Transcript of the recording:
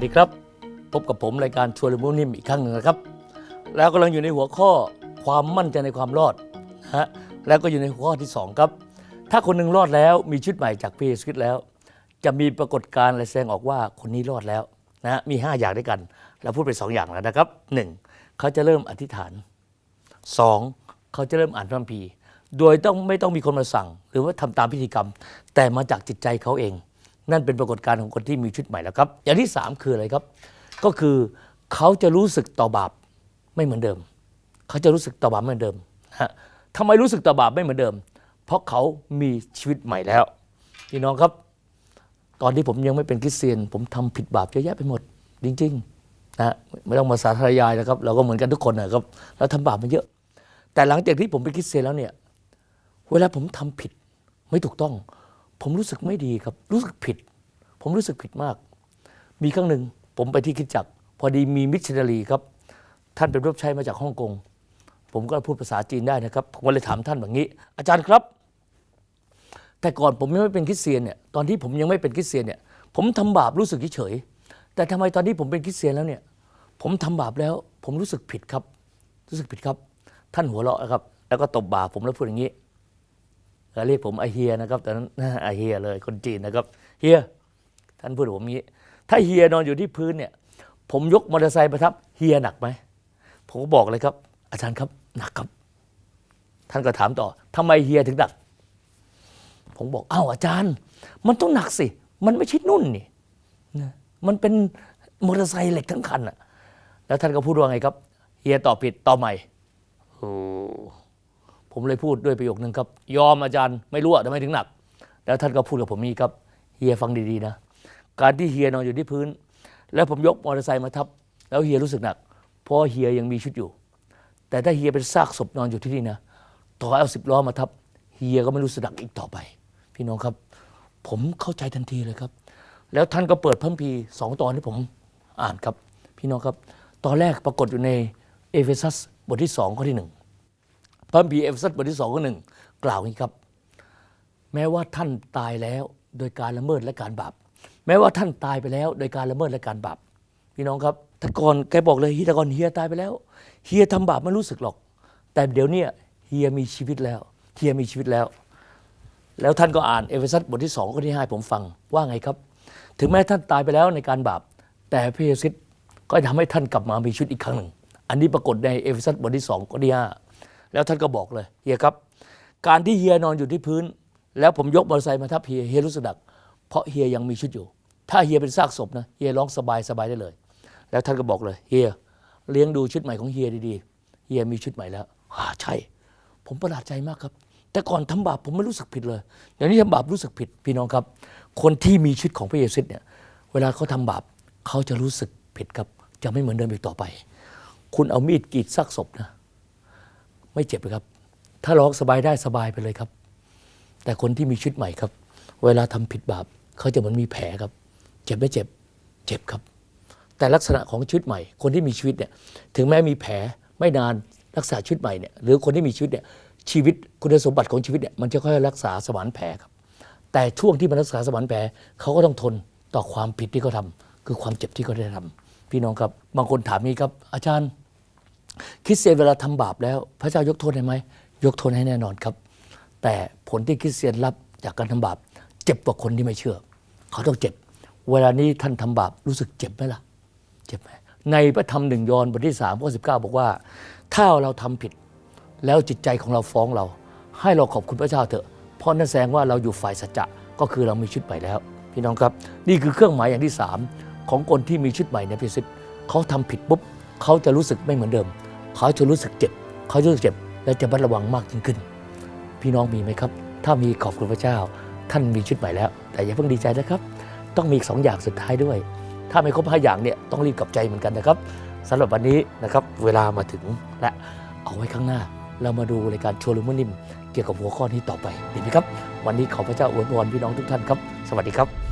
สดีครับ พบกับผมรายการชวนรุ่มนิ่มอีกครั้งหนึ่งนะครับ แล้วกำลังอยู่ในหัวข้อความมั่นใจในความรอดนะฮะแล้วก็อยู่ในหัวข้อที่ 2 ครับ ถ้าคนหนึ่งรอดแล้วมีชุดใหม่จากพระเยซูคริสต์แล้ว จะมีปรากฏการณ์อะไรแสดงออกว่าคนนี้รอดแล้วนะฮะมี 5 อย่างด้วยกันเราพูดไป 2 อย่างแล้วนะครับ 1. เขาจะเริ่มอธิษฐาน 2. เขาจะเริ่มอ่านพระคัมภีร์ โดยต้องไม่ต้องมีคนมาสั่ง หรือว่าทำตามพิธีกรรม แต่มาจากจิตใจเขาเอง นั่นเป็นปรากฏการณ์ของคนที่มีชุดใหม่แล้วครับ อย่างที่ 3 คืออะไรครับ ก็คือเขาจะรู้สึกต่อบาปไม่เหมือนเดิม เขาจะรู้สึกต่อบาปไม่เหมือนเดิมฮะทำไมรู้สึกต่อบาปไม่เหมือนเดิม เพราะเขามีชีวิตใหม่แล้วพี่น้องครับ ตอนที่ผมยังไม่เป็นคริสเตียน ผมทำผิดบาปเยอะแยะไปหมด จริงๆนะไม่ต้องมาสาธยายนะครับ เราก็เหมือนกันทุกคนนะครับเราทำบาปมาเยอะ แต่หลังจากที่ผมเป็นคริสเตียนแล้วเนี่ยเวลาผมทำผิดไม่ถูกต้อง ผมรู้สึกไม่ดีครับ รู้สึกผิด ผมรู้สึกผิดมาก มีครั้งหนึ่งผมไปที่คิดจักรพอดีมีมิชชันนารีครับ ท่านเป็นรับใช้มาจากฮ่องกงผมก็พูดภาษาจีนได้นะครับ ผมก็เลยถามท่านแบบนี้ อาจารย์ครับ แต่ก่อนผมยังไม่เป็นคริสเตียนเนี่ยตอนที่ผมยังไม่เป็นคริสเตียนเนี่ยผมทำบาปรู้สึกเฉยแต่ทำไมตอนที่ผมเป็นคริสเตียนแล้วเนี่ย ผมทำบาปแล้ว ผมรู้สึกผิดครับ รู้สึกผิดครับ ท่านหัวเราะนะครับ แล้วก็ตบบ่าผมแล้วพูดอย่างนี้ แล้วเรียกผมไอเฮียนะครับตอนนั้นไอเฮียเลยคนจีนนะครับเฮียท่านพูดผมอย่างนี้ ถ้าเฮียนอนอยู่ที่พื้นเนี่ย ผมยกมอเตอร์ไซค์มาทับเฮียหนักไหมผมก็บอกเลยครับ อาจารย์ครับหนักครับ ท่านก็ถามต่อทำไมเฮียถึงหนัก ผมบอกอ้าวอาจารย์ มันต้องหนักสิ มันไม่ใช่นุ่นนี่นะมันเป็นมอเตอร์ไซค์เหล็กทั้งคันอะแล้วท่านก็พูดว่าไงครับเฮียตอบผิดตอบใหม่โอ้ ผมเลยพูดด้วยประโยคนึงครับ ยอมอาจารย์ไม่รู้อะทำไมถึงหนัก แล้วท่านก็พูดกับผมนี้ครับเฮียฟังดีๆนะการที่เฮียนอนอยู่ที่พื้น แล้วผมยกมอเตอร์ไซค์มาทับ แล้วเฮียรู้สึกหนัก เพราะเฮียยังมีชีวิตอยู่ แต่ถ้าเฮียเป็นซากศพนอนอยู่ที่นี่นะต่อเอาสิบล้อมาทับเฮียก็ไม่รู้สึกหนักอีกต่อไป พี่น้องครับ ผมเข้าใจทันทีเลยครับ แล้วท่านก็เปิดพระคัมภีสองตอนที่ผมอ่านครับ พี่น้องครับ ตอนแรกปรากฏอยู่ในเอเฟซัสบทที่สองข้อที่หนึ่ง พระคัมภีเอฟซัสบทที่สองข้อหนึ่งกล่าวงี้ครับ แม้ว่าท่านตายแล้วโดยการละเมิดและการบาป แม้ว่าท่านตายไปแล้ว โดยการละเมิดและการบาปพี่น้องครับแต่ก่อนแกบอกเลยฮีต่ก่อนเฮียตายไปแล้วเฮียทำบาปไม่รู้สึกหรอก แต่เดี๋ยวนี้เฮียมีชีวิตแล้วเฮียมีชีวิตแล้ว แล้วท่านก็อ่านเอเฟซัสบทที่สองข้อที่ห้าผมฟังว่าไงครับ ถึงแม้ท่านตายไปแล้วในการบาป แต่พระเยซูคริสต์ก็ทำให้ท่านกลับมามีชีวิตอีกครั้งหนึ่ง อันนี้ปรากฏในเอเฟซัสบทที่สองข้อที่ห้า แล้วท่านก็บอกเลยเฮียครับ การที่เฮียนอนอยู่ที่พื้น แล้วผมยกมอเตอร์ไซค์มาทับเฮียเฮียรู้สึกหนัก เพราะเฮียยังมีชีวิตอยู่ ถ้าเฮียเป็นซากศพนะเฮียร้องสบายสบายได้เลย แล้วท่านก็บอกเลยเฮียเลี้ยงดูชุดใหม่ของเฮียดีๆเฮียมีชุดใหม่แล้วอ่าใช่ ผมประหลาดใจมากครับ แต่ก่อนทำบาปผมไม่รู้สึกผิดเลยเดี๋ยวนี้ทำบาปรู้สึกผิดพี่น้องครับ คนที่มีชีวิตของพระเยซูเนี่ยเวลาเขาทำบาปเขาจะรู้สึกผิดครับจะไม่เหมือนเดิมอีกต่อไป คุณเอามีดกรีดซากศพนะ ไม่เจ็บเลยครับ ถ้าร้องสบายได้สบายไปเลยครับ แต่คนที่มีชีวิตใหม่ครับ เวลาทำผิดบาปเขาจะเหมือนมีแผลครับ เจ็บไม่เจ็บ เจ็บครับ แต่ลักษณะของชีวิตใหม่ คนที่มีชีวิตเนี่ยถึงแม้มีแผลไม่นานรักษาชีวิตใหม่เนี่ยหรือคนที่มีชีวิตเนี่ยชีวิตคุณสมบัติของชีวิตเนี่ยมันจะค่อยๆรักษาสมานแผลครับ แต่ช่วงที่มันรักษาสมานแผลเขาก็ต้องทนต่อความผิดที่เขาทำคือความเจ็บที่เขาได้ทำพี่น้องครับบางคนถามนี้ครับ อาจารย์ คริสเตียนเวลาทำบาปแล้ว พระเจ้ายกโทษให้ไหมยกโทษให้แน่นอนครับ แต่ผลที่คริสเตียนรับจากการทำบาป เจ็บกว่าคนที่ไม่เชื่อ เขาต้องเจ็บ เวลานี้ท่านทำบาปรู้สึกเจ็บไหมล่ะ เจ็บไหมในพระธรรมหนึ่งยอห์นบทที่สามข้อสิบเก้าบอกว่า ถ้าเราทำผิด แล้วจิตใจของเราฟ้องเรา ให้เราขอบคุณพระเจ้าเถอะ เพราะนั่นแสดงว่าเราอยู่ฝ่ายสัจจะก็คือเรามีชุดใหม่แล้ว พี่น้องครับ นี่คือเครื่องหมายอย่างที่สามของคนที่มีชุดใหม่ในพระสิทธิ์เขาทำผิดปุ๊บ เขาจะรู้สึกไม่เหมือนเดิม เขาจะรู้สึกเจ็บ เขาจะรู้สึกเจ็บ และจะระมัดระวังมากยิ่งขึ้น พี่น้องมีไหมครับ ถ้ามีขอบคุณพระเจ้า ท่านมีชุดใหม่แล้ว แต่อย่าเพิ่งดีใจนะครับ ต้องมีอีกสองอย่างสุดท้ายด้วย ถ้าไม่ครบห้าอย่างเนี่ยต้องรีบกลับใจเหมือนกันนะครับสำหรับวันนี้นะครับเวลามาถึงและเอาไว้ข้างหน้า เรามาดูรายการชวนลุมนิ่มเกี่ยวกับหัวข้อนี้ต่อไปดีไหมครับ วันนี้ขอพระเจ้าอวยพรพี่น้องทุกท่านครับ สวัสดีครับ